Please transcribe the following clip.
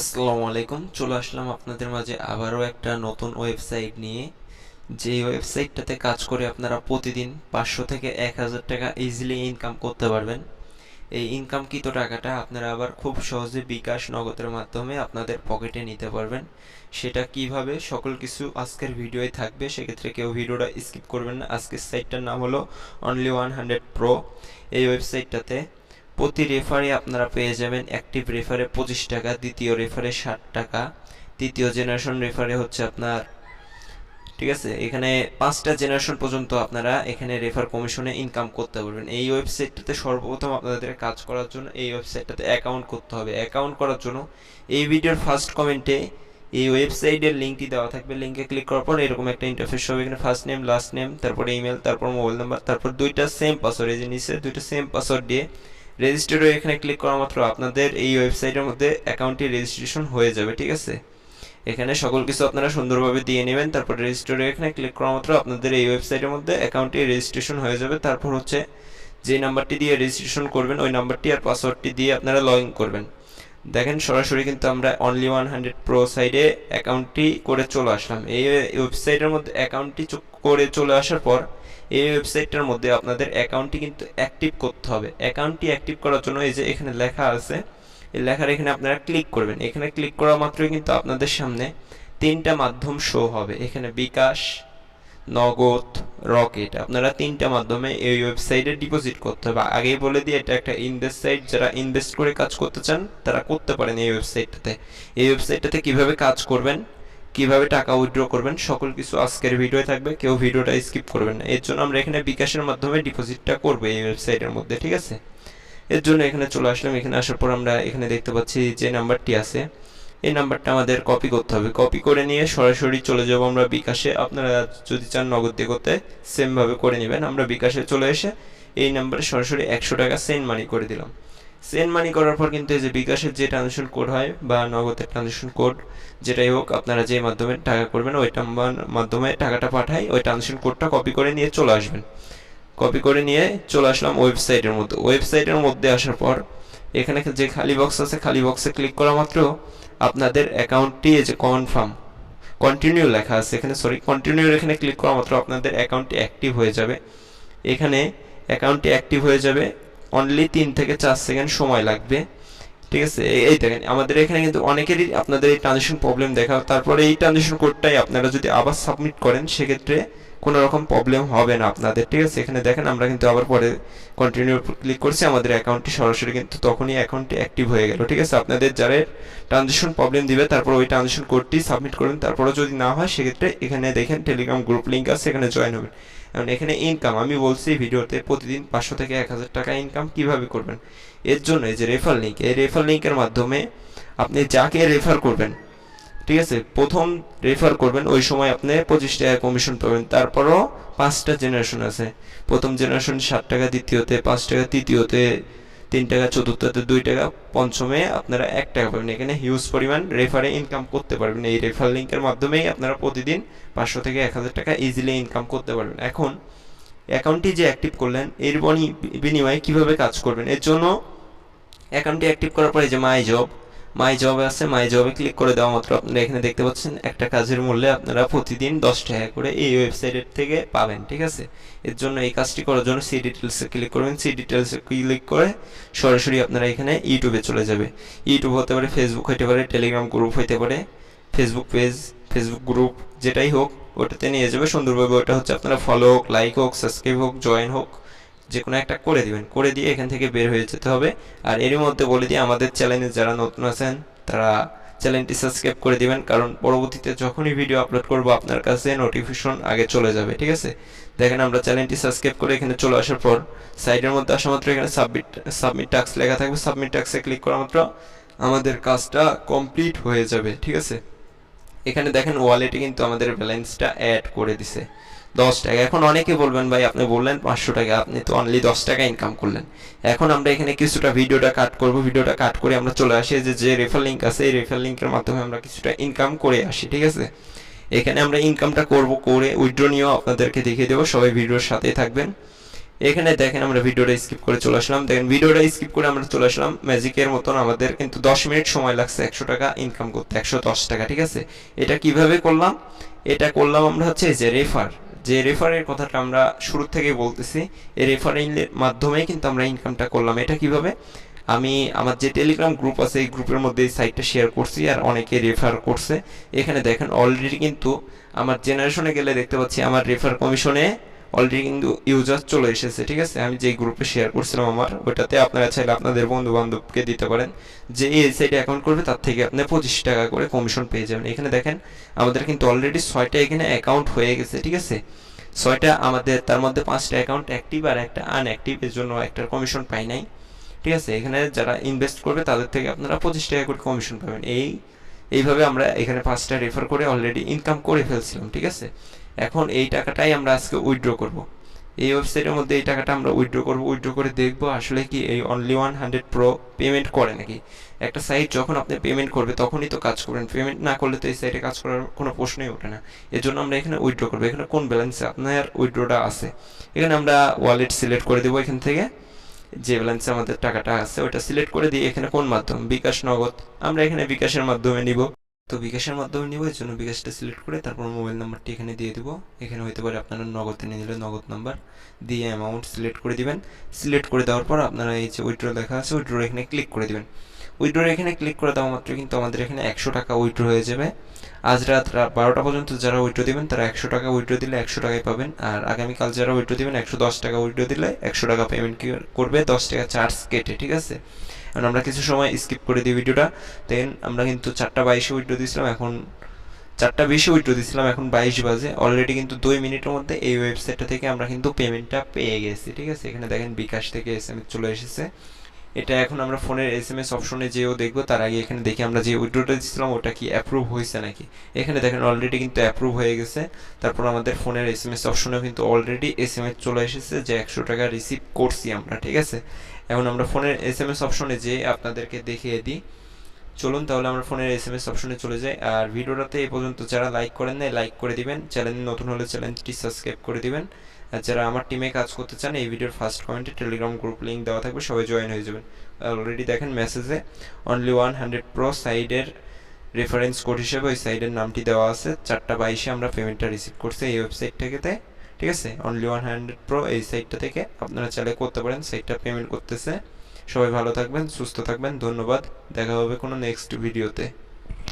আসসালামু আলাইকুম। চলে আসলাম আপনাদের মাঝে আবারও একটা নতুন ওয়েবসাইট নিয়ে। যে ওয়েবসাইটটাতে কাজ করে আপনারা প্রতিদিন পাঁচশো থেকে এক হাজার টাকা ইজিলি ইনকাম করতে পারবেন। এই ইনকামকৃত টাকাটা আপনারা আবার খুব সহজে বিকাশ নগদের মাধ্যমে আপনাদের পকেটে নিতে পারবেন। সেটা কীভাবে? সকল কিছু আজকের ভিডিওয়ে থাকবে। সেক্ষেত্রে কেউ ভিডিওটা স্কিপ করবেন না। আজকের সাইটটার নাম হলো অনলি ওয়ান হান্ড্রেড প্রো এই ওয়েবসাইটটাতে প্রতি রেফারে আপনারা পেয়ে যাবেন অ্যাক্টিভ রেফারে পঁচিশ টাকা, দ্বিতীয় রেফারে ষাট টাকা, তৃতীয় জেনারেশন রেফারে হচ্ছে আপনার, ঠিক আছে? এখানে পাঁচটা জেনারেশন পর্যন্ত আপনারা এখানে রেফার কমিশনে ইনকাম করতে পারবেন। এই ওয়েবসাইটটাতে সর্বপ্রথম আপনাদের কাজ করার জন্য, এই ওয়েবসাইটটাতে অ্যাকাউন্ট করতে হবে। অ্যাকাউন্ট করার জন্য এই ভিডিওর ফার্স্ট কমেন্টে এই ওয়েবসাইটের লিঙ্কটি দেওয়া থাকবে। লিঙ্কে ক্লিক করার পর এরকম একটা ইন্টারফেস হবে। এখানে ফার্স্ট নেম লাস্ট নেম তারপর ইমেল তারপর মোবাইল নাম্বার তারপর দুইটা সেম পাসওয়ার্ড এই যে নিচে দুইটা সেম পাসওয়ার্ড দিয়ে রেজিস্টার হয়ে এখানে ক্লিক করা মাত্র আপনাদের এই ওয়েবসাইটের মধ্যে অ্যাকাউন্টটি রেজিস্ট্রেশন হয়ে যাবে, ঠিক আছে? এখানে সকল কিছু আপনারা সুন্দরভাবে দিয়ে নেবেন, তারপর রেজিস্টারে এখানে ক্লিক করা মাত্র আপনাদের এই ওয়েবসাইটের মধ্যে অ্যাকাউন্টটি রেজিস্ট্রেশন হয়ে যাবে, তারপর হচ্ছে যে নাম্বারটি দিয়ে রেজিস্ট্রেশন করবেন, ওই নাম্বারটি আর পাসওয়ার্ডটি দিয়ে আপনারা লগ করবেন। দেখেন, সরাসরি কিন্তু আমরা অনলি ওয়ান হান্ড্রেড প্রো সাইডে অ্যাকাউন্টটি করে চলে আসলাম। এই ওয়েবসাইটের মধ্যে অ্যাকাউন্টটি করে চলে আসার পর এই ওয়েবসাইটটার মধ্যে আপনাদের অ্যাকাউন্টটি কিন্তু অ্যাক্টিভ করতে হবে। অ্যাকাউন্টটি অ্যাক্টিভ করার জন্য এই যে এখানে লেখা আছে, এই লেখার এখানে আপনারা ক্লিক করবেন। এখানে ক্লিক করা মাত্রই কিন্তু আপনাদের সামনে তিনটা মাধ্যম শো হবে। এখানে বিকাশ, নগদ, রকেট। আপনারা তিনটা মাধ্যমে এই ওয়েবসাইটে ডিপোজিট করতে হবে। আগেই বলে দিই, এটা একটা ইনভেস্ট সাইট যারা ইনভেস্ট করে কাজ করতে চান, তারা করতে পারেন এই ওয়েবসাইটটাতে। এই ওয়েবসাইটটাতে কীভাবে কাজ করবেন? কীভাবে টাকা উইথড্র করবেন, সকল কিছু আজকের ভিডিওয়ে থাকবে, কেউ ভিডিওটা স্কিপ করবেন না। এর জন্য আমরা এখানে বিকাশের মাধ্যমে ডিপোজিটটা করব এই ওয়েবসাইটের মধ্যে, ঠিক আছে? এর জন্য এখানে চলে আসলাম। এখানে আসার পর আমরা এখানে দেখতে পাচ্ছি যে নাম্বারটি আছে। এই নাম্বারটা আমাদের কপি করতে হবে। কপি করে নিয়ে সরাসরি চলে যাব আমরা বিকাশে। আপনারা যদি চান নগদ দিয়ে করতে সেমভাবে করে নেবেন। আমরা বিকাশে চলে এসে এই নাম্বারে সরাসরি একশো টাকা সেন্ড মানি করে দিলাম। সেন্ড মানি করার পর কিন্তু এই যে বিকাশের যে ট্রানজেকশন কোড হয় বা নগদের ট্রানজেকশন কোড যেটাই হোক, আপনারা যে মাধ্যমে টাকা করবেন, ওই মাধ্যমে টাকাটা পাঠাই, ওই ট্রানজেকশন কোডটা কপি করে নিয়ে চলে আসবেন। কপি করে নিয়ে চলে আসলাম ওয়েবসাইটের মধ্যে। ওয়েবসাইটের মধ্যে আসার পর এখানে যে খালি বক্স আছে, খালি বক্সে ক্লিক করা মাত্র আপনাদের অ্যাকাউন্টটি যে কনফার্ম কন্টিনিউ লেখা আছে এখানে সরি কন্টিনিউ এখানে ক্লিক করা মাত্র আপনাদের অ্যাকাউন্টটি অ্যাক্টিভ হয়ে যাবে। এখানে অ্যাকাউন্টটি অ্যাক্টিভ হয়ে যাবে। অনলি তিন থেকে চার সেকেন্ড সময় লাগবে। ঠিক আছে? এই দেখেন, আমাদের এখানে কিন্তু অনেকেরই আপনাদের এই ট্রানজেকশন প্রবলেম দেখা তারপরে এই ট্রানজেকশন কোডটাই আপনারা যদি আবার সাবমিট করেন, সেক্ষেত্রে কোনো রকম প্রবলেম হবে না আপনাদের। ঠিক আছে? এখানে দেখেন, আমরা কিন্তু আবার পরে কন্টিনিউ ক্লিক করছি। আমাদের অ্যাকাউন্টটি সরাসরি কিন্তু তখনই অ্যাকাউন্টটি অ্যাক্টিভ হয়ে গেল। ঠিক আছে? আপনাদের যারা ট্রানজেকশন প্রবলেম দিবে, তারপর ওই ট্রানজেকশন কোডটি সাবমিট করবেন তারপরে যদি না হয়, সেক্ষেত্রে এখানে দেখেন টেলিগ্রাম গ্রুপ লিঙ্ক আছে, এখানে জয়েন হবেন। এখন এখানে ইনকাম আমি বলছি ভিডিওতে প্রতিদিন পাঁচশো থেকে এক হাজার টাকা ইনকাম কীভাবে করবেন? এর জন্য এই যে রেফার লিঙ্ক এই রেফার লিঙ্কের মাধ্যমে আপনি যাকে রেফার করবেন, ঠিক আছে? প্রথম রেফার করবেন, ওই সময় আপনি পঁচিশ টাকা কমিশন পাবেন, তারপরও পাঁচটা জেনারেশন আছে। প্রথম জেনারেশন ষাট টাকা, দ্বিতীয়তে পাঁচ টাকা, তৃতীয়তে তিন টাকা, চতুর্থতে দুই টাকা, পঞ্চমে আপনারা এক টাকা পাবেন। এখানে হিউজ পরিমাণ রেফারে ইনকাম করতে পারবেন। এই রেফার লিঙ্কের মাধ্যমেই আপনারা প্রতিদিন পাঁচশো থেকে এক হাজার টাকা ইজিলি ইনকাম করতে পারবেন। এখন অ্যাকাউন্টটি যে অ্যাক্টিভ করলেন, এর বিনিময়ে কীভাবে কাজ করবেন? এর জন্য অ্যাকাউন্টটি অ্যাক্টিভ করার পরে যে মাই জব মাই জবে আছে মাই জবে ক্লিক করে দেওয়া মাত্র আপনারা এখানে দেখতে পাচ্ছেন, একটা কাজের মূল্যে আপনারা প্রতিদিন দশ টাকা করে এই ওয়েবসাইটের থেকে পাবেন, ঠিক আছে? এর জন্য এই কাজটি করার জন্য সি ডিটেলসে ক্লিক করবেন সি ডিটেলসে ক্লিক করে সরাসরি আপনারা এখানে ইউটিউবে চলে যাবে। ইউটিউব হতে পারে ফেসবুক হতে পারে টেলিগ্রাম গ্রুপ হতে পারে ফেসবুক পেজ ফেসবুক গ্রুপ যেটাই হোক, ওটাতে নিয়ে যাবে। সুন্দরভাবে ওটা হচ্ছে আপনারা ফলো হোক লাইক হোক সাবস্ক্রাইব হোক জয়েন হোক যে কোনো একটা করে দিবেন। করে দিয়ে এখান থেকে বের হয়ে যেতে হবে। আর এরই মধ্যে বলে দিয়ে আমাদের চ্যানেলে যারা নতুন আছেন, তারা চ্যানেলটি সাবস্ক্রাইব করে দিবেন, কারণ পরবর্তীতে যখনই ভিডিও আপলোড করব, আপনার কাছে নোটিফিকেশন আগে চলে যাবে, ঠিক আছে? দেখেন, আমরা চ্যানেলটি সাবস্ক্রাইব করে এখানে চলে আসার পর সাইডের মধ্যে আসা মাত্র এখানে সাবমিট সাবমিট টাস্ক লেখা থাকবে। সাবমিট টাস্কে ক্লিক করা মাত্র আমাদের কাজটা কমপ্লিট হয়ে যাবে, ঠিক আছে? এখানে দেখেন ওয়ালেটে কিন্তু আমাদের ব্যালেন্সটা অ্যাড করে দিছে। দশ টাকা। এখন অনেকে বলবেন, ভাই, আপনি বললেন পাঁচশো টাকা, আপনি তো অনলি দশ টাকা ইনকাম করলেন। এখন আমরা এখানে কিছুটা ভিডিওটা কাট করব। ভিডিওটা কাট করে আমরা চলে আসি যে যে রেফার লিঙ্ক আছে, এই রেফার লিঙ্কের মাধ্যমে আমরা কিছুটা ইনকাম করে আসি, ঠিক আছে? এখানে আমরা ইনকামটা করব, করে উইথড্র নিয়েও আপনাদেরকে দেখিয়ে দেবো। সবাই ভিডিওর সাথেই থাকবেন। এখানে দেখেন আমরা ভিডিওটা স্কিপ করে চলে আসলাম। দেখেন ভিডিওটা স্কিপ করে আমরা চলে আসলাম। ম্যাজিকের মতন আমাদের কিন্তু দশ মিনিট সময় লাগছে একশো টাকা ইনকাম করতে, একশো দশ টাকা, ঠিক আছে? এটা কীভাবে করলাম? এটা করলাম আমরা হচ্ছে যে রেফার যে রেফারের কথাটা আমরা শুরু থেকে বলতেছি, এই রেফারের মাধ্যমেই কিন্তু আমরা ইনকামটা করলাম। এটা কীভাবে? আমি আমার যে টেলিগ্রাম গ্রুপ আছে, এই গ্রুপের মধ্যে এই সাইটটা শেয়ার করছি আর অনেকে রেফার করছে। এখানে দেখেন অলরেডি কিন্তু আমার জেনারেশনে গেলে দেখতে পাচ্ছি আমার রেফার কমিশনে অলরেডি কিন্তু ইউজার চলে এসেছে, ঠিক আছে? আমি যেই গ্রুপে শেয়ার করছিলাম আমার ওইটাতে আপনারা চাইলে আপনাদের বন্ধু বান্ধবকে দিতে পারেন। যে এই সাইডে অ্যাকাউন্ট করবে, তার থেকে আপনি পঁচিশ টাকা করে কমিশন পেয়ে যাবেন। এখানে দেখেন, আমাদের কিন্তু অলরেডি ছয়টা এখানে অ্যাকাউন্ট হয়ে গেছে, ঠিক আছে? ছয়টা আমাদের, তার মধ্যে পাঁচটা অ্যাকাউন্ট অ্যাক্টিভ আর একটা আনঅ্যাক্টিভ এর জন্য একটা কমিশন পাই নাই, ঠিক আছে? এখানে যারা ইনভেস্ট করবে, তাদের থেকে আপনারা পঁচিশ টাকা করে কমিশন পাবেন। এই এইভাবে আমরা এখানে পাঁচটা রেফার করে অলরেডি ইনকাম করে ফেলছিলাম, ঠিক আছে? এখন এই টাকাটাই আমরা আজকে উইথড্র করব। এই ওয়েবসাইটের মধ্যে এই টাকাটা আমরা উইথড্র করব উইথড্র করে দেখব আসলে কি এই only one hundred pro payment করে নাকি? একটা সাইট যখন আপনি পেমেন্ট করবে তখনই তো কাজ করবেন পেমেন্ট না করলে তো এই সাইটে কাজ করার কোনো প্রশ্নই ওঠে না। এর জন্য আমরা এখানে উইথড্র করব। এখানে কোন ব্যালেন্সে আপনার উইথড্রটা আছে? এখানে আমরা ওয়ালেট সিলেক্ট করে দেবো এখান থেকে। যে ব্যালেন্সে আমাদের টাকাটা আছে ওটা সিলেক্ট করে দিয়ে এখানে কোন মাধ্যম? বিকাশ, নগদ। আমরা এখানে বিকাশের মাধ্যমে নিব। তো বিকাশের মাধ্যমে নিব, এর জন্য বিকাশটা সিলেক্ট করে তারপর মোবাইল নাম্বারটি এখানে দিয়ে দেবো। এখানে হতে পারে আপনারা নগদে নিয়ে নিলে নগদ নাম্বার দিয়ে অ্যামাউন্ট সিলেক্ট করে দিবেন। সিলেক্ট করে দেওয়ার পর আপনারা এই যে উইড্রো লেখা আছে উইড্রো এখানে ক্লিক করে দিবেন। উইথড্র এখানে ক্লিক করে দেওয়া মাত্র, কিন্তু আমাদের এখানে একশো টাকা উইথড্র হয়ে যাবে। আজ রাত বারোটা পর্যন্ত যারা উইথড্র দিবেন, তারা একশো টাকা উইথড্র দিলে একশো টাকায় পাবেন। আর আগামীকাল যারা উইথড্র দিবেন, একশো দশ টাকা উইড্রো দিলে একশো টাকা পেমেন্ট করবে? দশ টাকা চার্জ কেটে, ঠিক আছে? এখন আমরা কিছু সময় স্কিপ করে দিই ভিডিওটা দেন আমরা কিন্তু চারটা বাইশে উইড্রো দিয়েছিলাম, এখন চারটা বেশি উইড্রো দিয়েছিলাম, এখন বাইশ বাজে। অলরেডি কিন্তু দুই মিনিটের মধ্যে এই ওয়েবসাইটটা থেকে আমরা কিন্তু পেমেন্টটা পেয়ে গেছি, ঠিক আছে? এখানে দেখেন বিকাশ থেকে এস চলে এসেছে। এটা এখন আমরা ফোনের এস এম এস অপশনে যেও দেখব, তার আগে এখানে দেখি আমরা যে উইথড্রটা দিচ্ছিলাম ওটা কি অ্যাপ্রুভ হয়েছে নাকি? এখানে দেখেন অলরেডি কিন্তু অ্যাপ্রুভ হয়ে গেছে। তারপর আমাদের ফোনের এস এম এস অপশনেও কিন্তু অলরেডি এস এম এস চলে এসেছে, যে একশো টাকা রিসিভ করছি আমরা, ঠিক আছে? এখন আমরা ফোনের এস এম এস অপশনে যে আপনাদেরকে দেখিয়ে দিই। চলুন তাহলে আমরা ফোনের এস এম এস অপশনে চলে যাই। আর ভিডিওটাতে এ পর্যন্ত যারা লাইক করেন নাই লাইক করে দিবেন। চ্যানেল নতুন হলে চ্যানেলটি সাবস্ক্রাইব করে দিবেন। যারা আমার টিমে কাজ করতে চান, এই ভিডিওর ফার্স্ট কমেন্টে টেলিগ্রাম গ্রুপ লিঙ্ক দেওয়া থাকবে, সবাই জয়েন হয়ে যাবেন। অলরেডি দেখেন মেসেজে অনলি ওয়ান হান্ড্রেড প্রো সাইডের রেফারেন্স কোড হিসেবে ওই সাইডের নামটি দেওয়া আছে। চারটা বাইশে আমরা পেমেন্টটা রিসিভ করছি এই ওয়েবসাইট থেকেতে ঠিক আছে? অনলি ওয়ান হান্ড্রেড প্রো এই সাইটটা থেকে আপনারা চাইলে করতে পারেন সাইটটা পেমেন্ট করতেছে। সবাই ভালো থাকবেন, সুস্থ থাকবেন, ধন্যবাদ। দেখা হবে কোনো নেক্সট ভিডিওতে